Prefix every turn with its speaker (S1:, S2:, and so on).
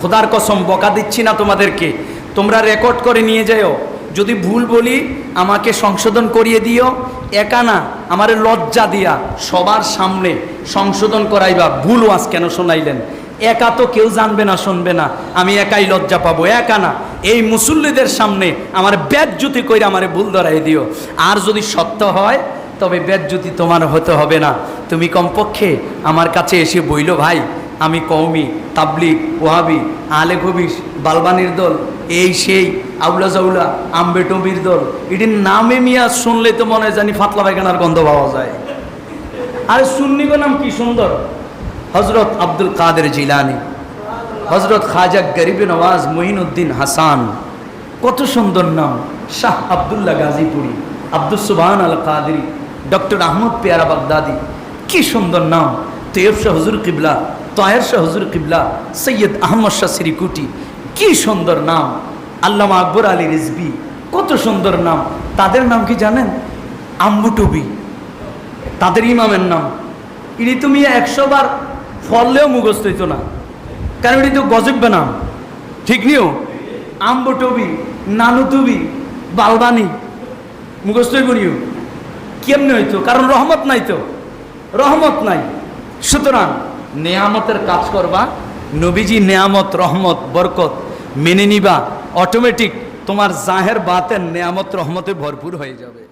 S1: খোদার কসম, বকা দিচ্ছি না তোমাদেরকে। তোমরা রেকর্ড করে নিয়ে যাও যদি ভুল বলি, আমাকে সংশোধন করিয়ে দিও। একা না, আমার লজ্জা দিয়া সবার সামনে সংশোধন করাইবা। ভুল ওয়াজ কেন শোনাইলেন? একা তো কেউ জানবে না, শুনবে না। আমি একাই লজ্জা পাবো। একা না, এই মুসল্লিদের সামনে আমার ব্যাজ্যুতি কইরা আমার ভুল ধরাই দিও। আর যদি সত্য হয়, তবে ব্যাজ্যুতি তোমার হতে হবে না। তুমি কমপক্ষে আমার কাছে এসে বইল, ভাই আমি কৌমি তাবলিক ওহাবি আলে কবিস বালবানির দল, এই সেই আউলা জাউলা আম্বেটবির দল। এটির নামে মিয়া শুনলে তো মনে জানি ফাতলা পায়খানার গন্ধ পাওয়া যায়। আরে সুন্নিগো নাম কি সুন্দর? হজরত আব্দুল কাদের জিলানি। হজরত খাজা গরিব নওয়াজ মহিনুদ্দিন হাসান। কত সুন্দর নাম। শাহ আবদুল্লাহ গাজীপুরি আব্দুল সুবহান আল কাদরি ডক্টর আহমদ পেয়ারা বাগদাদি। কি সুন্দর নাম। তৈয়ব শাহ হুজুর কিবলা তয়ের শাহ হুজুর কিবলা, সৈয়দ আহমদ শাহ সিরিকুটি, কি সুন্দর নাম। আল্লামা আকবর আলী রিজবি, কত সুন্দর নাম। তাদের নাম কি জানেন? আম্বুটুবি তাদের ইমামের নাম। ইনি তুমি একশো বার ফললেও মুখস্থ হইতো না। কারণ এটি তো গজব্য নাম ঠিক নিও? আম্বটবি নানুতুবি বালবানি। মুখস্থ হইব নিও? কেমনে হইতো? কারণ রহমত নাই তো। রহমত নাই। সুতরাং নেয়ামতের কাজ করবা, নবীজি নেয়ামত, রহমত, বরকত মেনে নিবা অটোমেটিক তোমার জাহের বাতের নেয়ামত, রহমতে ভরপুর হয়ে যাবে।